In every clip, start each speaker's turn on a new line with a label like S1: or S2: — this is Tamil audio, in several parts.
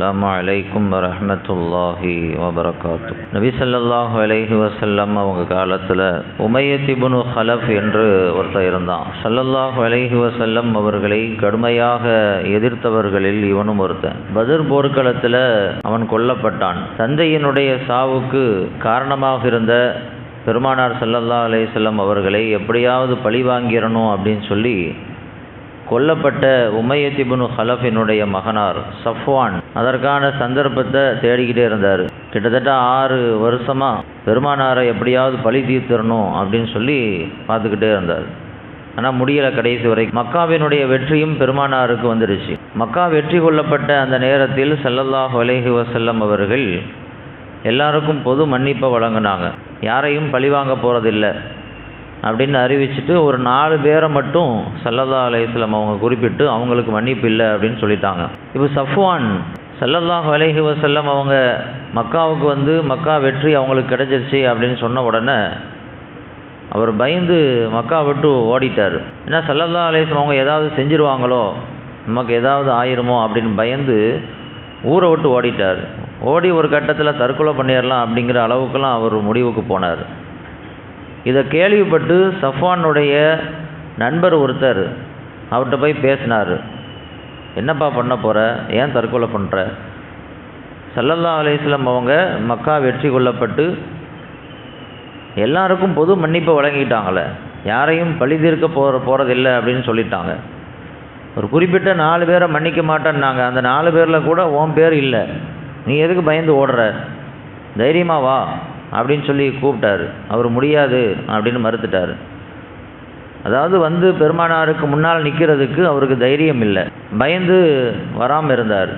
S1: அஸ்லாம் வலைக்கும் வரமத்துல்லாஹி வபரகாத்து நபி சல்லாஹ் அலைஹி வசல்லம் அவங்க காலத்தில் உமையத்திபுனு ஹலப் என்று ஒருத்தர் இருந்தான். சல்லல்லாஹ் அலைஹி வசல்லம் அவர்களை கடுமையாக எதிர்த்தவர்களில் இவனும் ஒருத்தன். பதிர் போர்க்களத்தில் அவன் கொல்லப்பட்டான். தந்தையினுடைய சாவுக்கு காரணமாக இருந்த பெருமானார் சல்லல்லா அலையம் அவர்களை எப்படியாவது பழி வாங்கிடணும் அப்படின்னு சொல்லி கொல்லப்பட்ட உமையத்திபுனு ஹலஃபினுடைய மகனார் சஃப்வான். அதற்கான சந்தர்ப்பத்தை தேடிக்கிட்டே இருந்தார். கிட்டத்தட்ட ஆறு வருஷமாக பெருமானாரை எப்படியாவது பழி தீர்த்திடணும் அப்படின்னு சொல்லி பார்த்துக்கிட்டே இருந்தார். ஆனால் முடியலை கடைசி வரை மக்காவினுடைய வெற்றியும் பெருமானாருக்கு வந்துடுச்சு மக்கா வெற்றி கொள்ளப்பட்ட அந்த நேரத்தில் ஸல்லல்லாஹு அலைஹி வசல்லம் அவர்கள் எல்லாருக்கும் பொது மன்னிப்பை வழங்கினாங்க. யாரையும் பழிவாங்க போகிறதில்ல அப்படின்னு அறிவிச்சுட்டு ஒரு நாலு பேரை மட்டும் சல்லல்லா அலையம் அவங்க குறிப்பிட்டு அவங்களுக்கு மன்னிப்பு இல்லை அப்படின்னு சொல்லிட்டாங்க. இப்போ சஃப்வான் சல்லல்லாஹ் அலைஹி வசல்லம் அவங்க மக்காவுக்கு வந்து மக்கா வெற்றி அவங்களுக்கு கிடைச்சிருச்சு அப்படின்னு சொன்ன உடனே அவர் பயந்து மக்கா விட்டு ஓடிட்டார். ஏன்னா சல்லல்லா அலையம் அவங்க ஏதாவது செஞ்சிருவாங்களோ நமக்கு ஏதாவது ஆயிருமோ அப்படின்னு பயந்து ஊரை விட்டு ஓடிட்டார். ஓடி ஒரு கட்டத்தில் தற்கொலை பண்ணிடலாம் அப்படிங்கிற அளவுக்கெல்லாம் அவர் முடிவுக்கு போனார். இதை கேள்விப்பட்டு சஃப்வானுடைய நண்பர் ஒருத்தர் அவர்கிட்ட போய் பேசினார். என்னப்பா பண்ண போகிற ஏன் தற்கொலை பண்ணுற சல்லல்லா அலிஸ்லாம் அவங்க மக்கா வெற்றி கொள்ளப்பட்டு எல்லாருக்கும் பொது மன்னிப்பை வழங்கிட்டாங்களே. யாரையும் பழி தீர்க்க போகிற போகிறதில்லை அப்படின்னு சொல்லிட்டாங்க. ஒரு குறிப்பிட்ட நாலு பேரை மன்னிக்க மாட்டேன்னாங்க. அந்த நாலு பேரில் கூட உன் பேர் இல்லை. நீ எதுக்கு பயந்து ஓடுற? தைரியமாக வா. அப்படின்னு சொல்லி கூப்பிட்டாரு. அவர் முடியாது அப்படின்னு மறுத்துட்டார். அதாவது வந்து பெருமானாருக்கு முன்னால் நிற்கிறதுக்கு அவருக்கு தைரியம் இல்லை. பயந்து வராமல் இருந்தார்.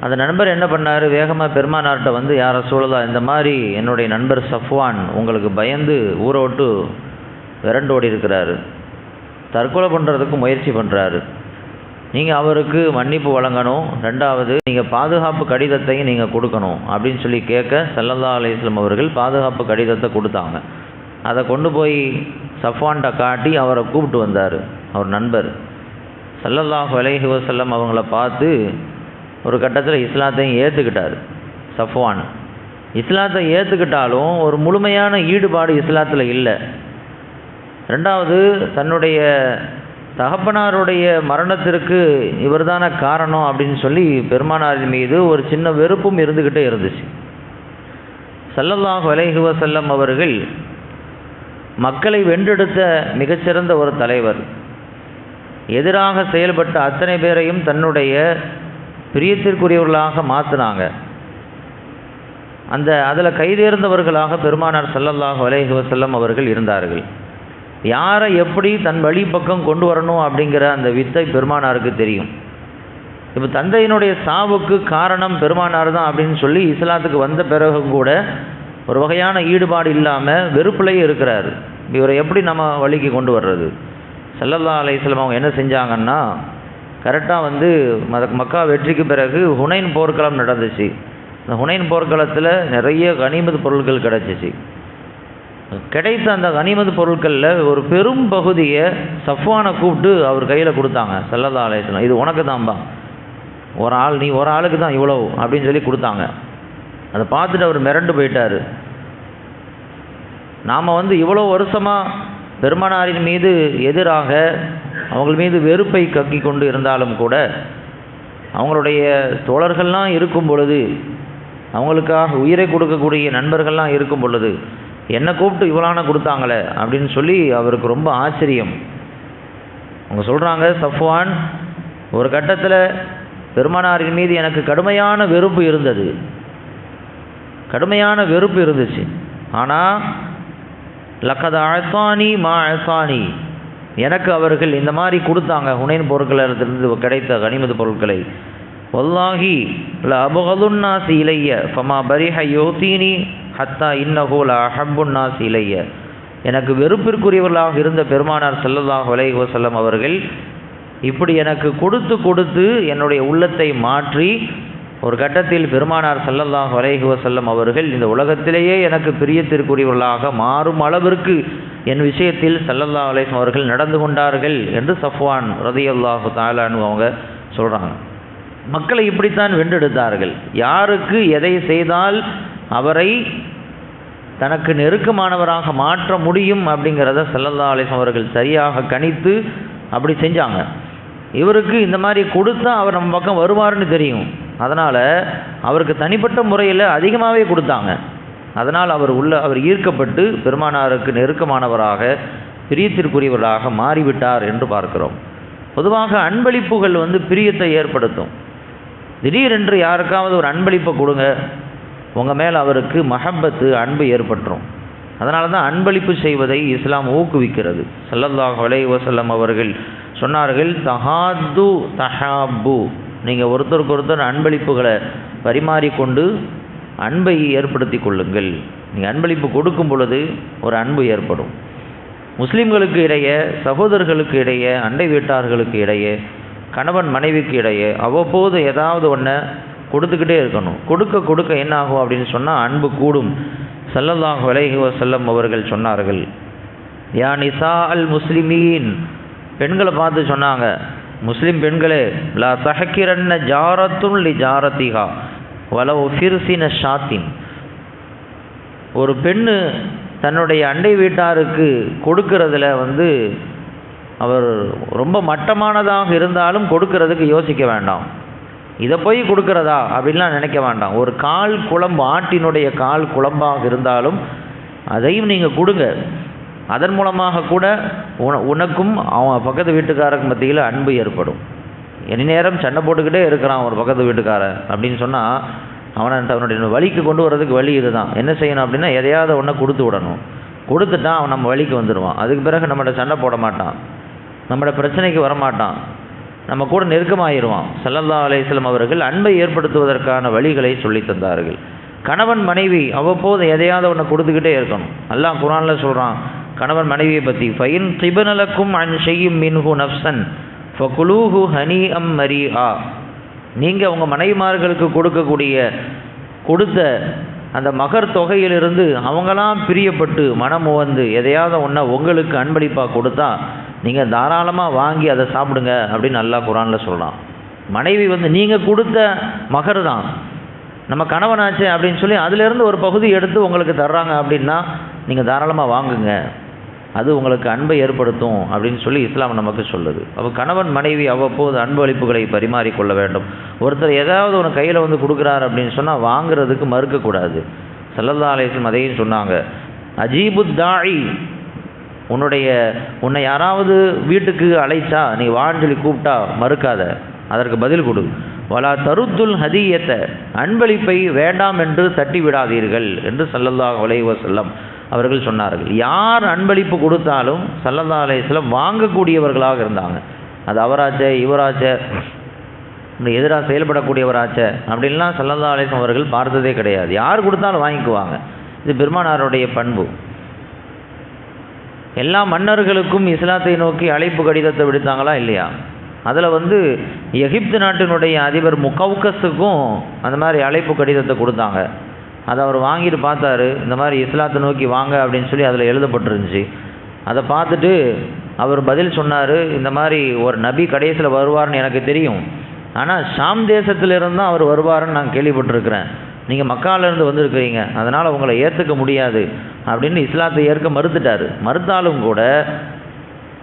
S1: அந்த நண்பர் என்ன பண்ணார்? வேகமாக பெருமானார்கிட்ட வந்து யாரை சூழலா இந்த மாதிரி என்னுடைய நண்பர் சஃப்வான் உங்களுக்கு பயந்து ஊரை விட்டு விரண்டு ஓடி இருக்கிறாரு தற்கொலை பண்ணுறதுக்கு முயற்சி பண்ணுறாரு நீங்கள் அவருக்கு மன்னிப்பு வழங்கணும். ரெண்டாவது நீங்கள் பாதுகாப்பு கடிதத்தையும் நீங்கள் கொடுக்கணும். அப்படின்னு சொல்லி கேட்க சல்லல்லா அலிஸ்லம் அவர்கள் பாதுகாப்பு கடிதத்தை கொடுத்தாங்க. அதை கொண்டு போய் சஃப்வான்கிட்ட காட்டி அவரை கூப்பிட்டு வந்தார். அவர் நண்பர். சல்லல்லாஹ் அலைஹி வசல்லம் அவங்கள பார்த்து ஒரு கட்டத்தில் இஸ்லாத்தையும் ஏற்றுக்கிட்டார் சஃப்வான். இஸ்லாத்தை ஏற்றுக்கிட்டாலும் ஒரு முழுமையான ஈடுபாடு இஸ்லாத்தில் இல்லை. ரெண்டாவது தன்னுடைய தகப்பனாருடைய மரணத்திற்கு இவர்தான காரணம் அப்படின்னு சொல்லி பெருமானாரின் மீது ஒரு சின்ன வெறுப்பும் இருந்துக்கிட்டே இருந்துச்சு. சல்லல்லாஹ் அலைஹி செல்லம் அவர்கள் மக்களை வென்றெடுத்த மிகச்சிறந்த ஒரு தலைவர். எதிராக செயல்பட்ட அத்தனை பேரையும் தன்னுடைய பிரியத்திற்குரியவர்களாக மாற்றினாங்க அந்த அதில் கைதேர்ந்தவர்களாக பெருமானார் சல்லல்லாஹ் அலைஹி செல்லம் அவர்கள் இருந்தார்கள். யாரை எப்படி தன் வழி பக்கம் கொண்டு வரணும் அப்படிங்கிற அந்த வித்தை பெருமானாருக்கு தெரியும். இப்போ தந்தையினுடைய சாவுக்கு காரணம் பெருமானார் தான் அப்படின்னு சொல்லி இஸ்லாத்துக்கு வந்த பிறகும் கூட ஒரு வகையான ஈடுபாடு இல்லாமல் வெறுப்புலையே இருக்கிறார். இவரை எப்படி நம்ம வழிக்கு கொண்டு வர்றது? செல்லல்லா அலையம் அவங்க என்ன செஞ்சாங்கன்னா கரெக்டாக வந்து மத மக்கா வெற்றிக்கு பிறகு ஹுனைன் போர்க்களம் நடந்துச்சு. இந்த ஹுனைன் போர்க்களத்தில் நிறைய கனிமது பொருட்கள் கிடச்சிச்சு. கிடைத்த அந்த கனிமது பொருட்களில் ஒரு பெரும் பகுதியை சஃப்வானை கூப்பிட்டு அவர் கையில் கொடுத்தாங்க செல்லதா ஆலயத்தில் இது உனக்கு தான்பா ஒரு ஆள் நீ ஒரு ஆளுக்கு தான் இவ்வளோ அப்படின்னு சொல்லி கொடுத்தாங்க. அதை பார்த்துட்டு அவர் மிரண்டு போயிட்டார். நாம் வந்து இவ்வளோ வருஷமாக பெருமானாரின் மீது எதிராக அவங்கள் மீது வெறுப்பை கக்கி கொண்டு இருந்தாலும் கூட அவங்களுடைய தோழர்கள்லாம் இருக்கும் பொழுது அவங்களுக்காக உயிரை கொடுக்கக்கூடிய நண்பர்கள்லாம் இருக்கும் பொழுது என்னை கூப்பிட்டு இவ்வளான கொடுத்தாங்களே அப்படின்னு சொல்லி அவருக்கு ரொம்ப ஆச்சரியம். அவங்க சொல்கிறாங்க சஃப்வான் ஒரு கட்டத்தில் பெருமானாரின் மீது எனக்கு கடுமையான வெறுப்பு இருந்தது. கடுமையான வெறுப்பு இருந்துச்சு. ஆனால் லக்கத அழசானி மா அழசானி எனக்கு அவர்கள் இந்த மாதிரி கொடுத்தாங்க. ஹுனைன் பொருட்களிடத்திலிருந்து கிடைத்த கனிமது பொருட்களை. வல்லாஹி ல அபகதுன்னாசி இலைய ஃபமா பரிஹ யோத்தீனி ஹத்தா இன்னஹூல அஹப்புன்னாசி இலைய. எனக்கு வெறுப்பிற்குரியவர்களாக இருந்த பெருமானார் செல்லல்லாஹ் அலைஹி வஸல்லம் அவர்கள் இப்படி எனக்கு கொடுத்து கொடுத்து என்னுடைய உள்ளத்தை மாற்றி ஒரு கட்டத்தில் பெருமானார் ஸல்லல்லாஹு அலைஹி செல்லம் அவர்கள் இந்த உலகத்திலேயே எனக்கு பிரியத்திற்குரியவர்களாக மாறும் அளவிற்கு என் விஷயத்தில் ஸல்லல்லாஹு அலைஹி அவர்கள் நடந்து கொண்டார்கள் என்று சஃப்வான் ரதியல்லாஹு தாலான்னு அவங்க சொல்கிறாங்க மக்களை இப்படித்தான் வென்றெடுத்தார்கள். யாருக்கு எதை செய்தால் அவரை தனக்கு நெருக்கமானவராக மாற்ற முடியும் அப்படிங்கிறத செல்லல்லா அலைஹி அவர்கள் சரியாக கணித்து அப்படி செஞ்சாங்க. இவருக்கு இந்த மாதிரி கொடுத்தா அவர் நம்ம பக்கம் வருவார்னு தெரியும். அதனால் அவருக்கு தனிப்பட்ட முறையில் அதிகமாகவே கொடுத்தாங்க. அதனால் அவர் உள்ள அவர் ஈர்க்கப்பட்டு பெருமானாருக்கு நெருக்கமானவராக பிரியத்திற்குரியவராக மாறிவிட்டார் என்று பார்க்கிறோம். பொதுவாக அன்பளிப்புகள் வந்து பிரியத்தை ஏற்படுத்தும். திடீரென்று யாருக்காவது ஒரு அன்பளிப்பை கொடுங்க. உங்கள் மேல் அவருக்கு மஹப்பத்து அன்பு ஏற்பட்டுரும். அதனால தான் அன்பளிப்பு செய்வதை இஸ்லாம் ஊக்குவிக்கிறது. சல்லல்லாஹ் அலைஹி வஸல்லம் அவர்கள் சொன்னார்கள் தஹாது தஹாபு நீங்கள் ஒருத்தருக்கு ஒருத்தர் அன்பளிப்புகளை பரிமாறிக்கொண்டு அன்பை ஏற்படுத்தி கொள்ளுங்கள். நீங்கள் அன்பளிப்பு கொடுக்கும் பொழுது ஒரு அன்பு ஏற்படும். முஸ்லீம்களுக்கு இடையே சகோதரர்களுக்கு இடையே அண்டை வீட்டார்களுக்கு இடையே கணவன் மனைவிக்கு இடையே அவ்வப்போது ஏதாவது ஒன்றை கொடுத்துக்கிட்டே இருக்கணும். கொடுக்க கொடுக்க என்ன ஆகும் அப்படின்னு சொன்னால் அன்பு கூடும். செல்லதாக அலைஹி செல்லம் அவர்கள் சொன்னார்கள். யா நிசா அல் முஸ்லிமீன். பெண்களை பார்த்து சொன்னாங்க. முஸ்லிம் பெண்களே லா சஹக்கிரன்ன ஜாரத்துன் லி ஜாரத்திகா வலவு ஃபிர்சின ஷாத்தின். ஒரு பெண்ணு தன்னுடைய அண்டை வீட்டாருக்கு கொடுக்கறதுல வந்து அவர் ரொம்ப மட்டமானதாக இருந்தாலும் கொடுக்கறதுக்கு யோசிக்க வேண்டாம். இதை போய் கொடுக்கறதா? அப்படின்லாம் நினைக்க வேண்டாம். ஒரு கால் குழம்பு ஆட்டினுடைய கால் குழம்பாக இருந்தாலும் அதையும் நீங்கள் கொடுங்க. அதன் மூலமாக கூட உன உனக்கும் அவன் பக்கத்து வீட்டுக்காரருக்கு மத்தியில் அன்பு ஏற்படும். எந்த நேரம் சண்டை போட்டுக்கிட்டே இருக்கிறான் ஒரு பக்கத்து வீட்டுக்காரன் அப்படின்னு சொன்னால் அவனை அவனுடைய வழிக்கு கொண்டு வர்றதுக்கு வழி இதுதான். என்ன செய்யணும் அப்படின்னா எதையாவது ஒன்றை கொடுத்து விடணும். கொடுத்துட்டா அவன் நம்ம வழிக்கு வந்துடுவான் அதுக்கு பிறகு நம்மகிட்ட சண்டை போட மாட்டான். நம்மளோட பிரச்சனைக்கு வரமாட்டான். நம்ம கூட நெருக்கமாயிருவான். சல்லல்லா அலையம் அவர்கள் அன்பை ஏற்படுத்துவதற்கான வழிகளை சொல்லி தந்தார்கள். கணவன் மனைவி அவ்வப்போது எதையாவது ஒன்று கொடுத்துக்கிட்டே இருக்கணும். அல்லாஹ் குரானில் சொல்கிறான் கணவன் மனைவியை பற்றி ஃபைன் திபனலக்கும் அன் செய்யும் மின்ஹு நஃப்சன் ஃபகுலூஹு ஹனி அம் மரி ஆ நீங்கள் உங்கள் மனைவிமார்களுக்கு கொடுக்கக்கூடிய கொடுத்த அந்த மகர் தொகையிலிருந்து அவங்களாம் பிரியப்பட்டு மனம் வந்து எதையாவது ஒன்றை உங்களுக்கு அன்பளிப்பாக கொடுத்தா நீங்கள் தாராளமாக வாங்கி அதை சாப்பிடுங்க அப்படின்னு நல்லா குரானில் சொல்லலாம் மனைவி வந்து நீங்கள் கொடுத்த மகர் தான். நம்ம கணவனாச்சே அப்படின்னு சொல்லி அதுலேருந்து ஒரு பகுதி எடுத்து உங்களுக்கு தர்றாங்க அப்படின்னா நீங்கள் தாராளமாக வாங்குங்க. அது உங்களுக்கு அன்பை ஏற்படுத்தும் அப்படின்னு சொல்லி இஸ்லாம் நமக்கு சொல்லுது. அப்போ கணவன் மனைவி அவ்வப்போது அன்பு அளிப்புகளை பரிமாறிக்கொள்ள வேண்டும். ஒருத்தர் ஏதாவது ஒன்று கையில் வந்து கொடுக்குறாரு அப்படின்னு சொன்னால் வாங்குறதுக்கு மறுக்கக்கூடாது. சல்லல்லா அலிஸ்லம் அதையும் சொன்னாங்க. அஜீபுத் தாழி உன்னுடைய உன்னை யாராவது வீட்டுக்கு அழைச்சா நீ வான்னு சொல்லி கூப்பிட்டா மறுக்காத. அதற்கு பதில் கொடு. வலா தருத்துல் ஹதியத்த அன்பளிப்பை வேண்டாம் என்று தட்டி விடாதீர்கள் என்று சல்லல்லாஹ் அலைஹி செல்லம் அவர்கள் சொன்னார்கள். யார் அன்பளிப்பு கொடுத்தாலும் சல்லல்லா அலைஹிஸ்ஸலாம் வாங்கக்கூடியவர்களாக இருந்தாங்க. அது அவராச்ச இவராச்ச எதிராக செயல்படக்கூடியவராச்சே அப்படின்லாம் சல்லல்லா அலிஸ்லாம் அவர்கள் பார்த்ததே கிடையாது. யார் கொடுத்தாலும் வாங்கிக்குவாங்க. இது பெருமானாருடைய பண்பு. எல்லா மன்னர்களுக்கும் இஸ்லாத்தை நோக்கி அழைப்பு கடிதத்தை விடுத்தாங்களா இல்லையா? அதில் வந்து எகிப்து நாட்டினுடைய அதிபர் முகவுக்கஸுக்கும் அந்த மாதிரி அழைப்பு கடிதத்தை கொடுத்தாங்க. அதை அவர் வாங்கிட்டு பார்த்தாரு. இந்த மாதிரி இஸ்லாத்தை நோக்கி வாங்க அப்படின்னு சொல்லி அதில் எழுதப்பட்டிருந்துச்சு. அதை பார்த்துட்டு அவர் பதில் சொன்னார் இந்த மாதிரி ஒரு நபி கடைசியில் வருவார்னு எனக்கு தெரியும். ஆனால் ஷாம் தேசத்திலிருந்து தான் அவர் வருவாருன்னு நான் கேள்விப்பட்டிருக்கிறேன். நீங்கள் மக்காலேருந்து வந்திருக்கிறீங்க. அதனால் உங்களை ஏற்றுக்க முடியாது. அப்படின்னு இஸ்லாத்தை ஏற்க மறுத்துட்டார். மறுத்தாலும் கூட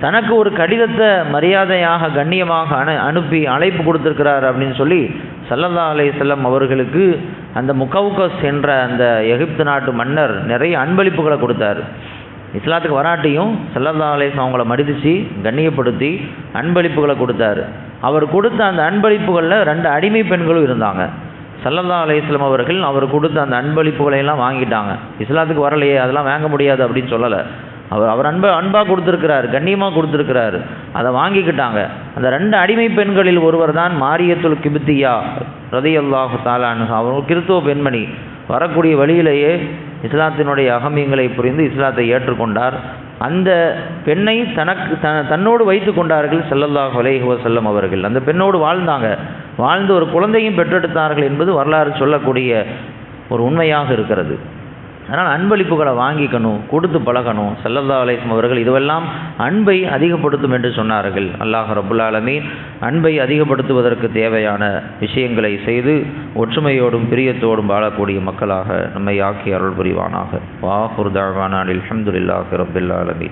S1: தனக்கு ஒரு கடிதத்தை மரியாதையாக கண்ணியமாக அனு அனுப்பி அழைப்பு கொடுத்துருக்கிறார் அப்படின்னு சொல்லி சல்லல்லா அலையம் அவர்களுக்கு அந்த முகவுகஸ் என்ற அந்த எகிப்து நாட்டு மன்னர் நிறைய அன்பளிப்புகளை கொடுத்தார். இஸ்லாத்துக்கு வராட்டியும் சல்லல்லா அலையம் அவங்கள மடிதிச்சு கண்ணியப்படுத்தி அன்பளிப்புகளை கொடுத்தார். அவர் கொடுத்த அந்த அன்பளிப்புகளில் ரெண்டு அடிமை பெண்களும் இருந்தாங்க. சல்லல்லா அலையம் அவர்கள் அவர் கொடுத்த அந்த அன்பளிப்புகளை எல்லாம் வாங்கிட்டாங்க. இஸ்லாத்துக்கு வரலையே அதெல்லாம் வாங்க முடியாது அப்படின்னு சொல்லலை. அவர் அவர் அன்பை அன்பாக கொடுத்துருக்கிறார் கண்ணியமாக கொடுத்துருக்கிறார். அதை வாங்கிக்கிட்டாங்க. அந்த ரெண்டு அடிமை பெண்களில் ஒருவர் தான் மாரியத்துல் கிபித்தியா ரதியல்லாஹு தாலானு அவர் கிறிஸ்துவ பெண்மணி. வரக்கூடிய வழியிலேயே இஸ்லாத்தினுடைய அகமியங்களை புரிந்து இஸ்லாத்தை ஏற்றுக்கொண்டார். அந்த பெண்ணை தனக்கு த தன்னோடு வைத்து கொண்டார்கள் செல்லல்லாஹ் அலைஹி வஸல்லம் அவர்கள். அந்த பெண்ணோடு வாழ்ந்தாங்க. வாழ்ந்து ஒரு குழந்தையும் பெற்றெடுத்தார்கள் என்பது வரலாறு சொல்லக்கூடிய ஒரு உண்மையாக இருக்கிறது. அதனால் அன்பளிப்புகளை வாங்கிக்கணும் கொடுத்து பழகணும். செல்லல்லா அலைஸ்ம் அவர்கள் இதுவெல்லாம் அன்பை அதிகப்படுத்தும் என்று சொன்னார்கள். அல்லாஹ் ரபுல் அன்பை அதிகப்படுத்துவதற்கு தேவையான விஷயங்களை செய்து ஒற்றுமையோடும் பிரியத்தோடும் வாழக்கூடிய மக்களாக நம்மை ஆக்கி அருள் புரிவானாக வாஹுர்தாவானில் தாழ்வானான் அலமதுல்லாஹி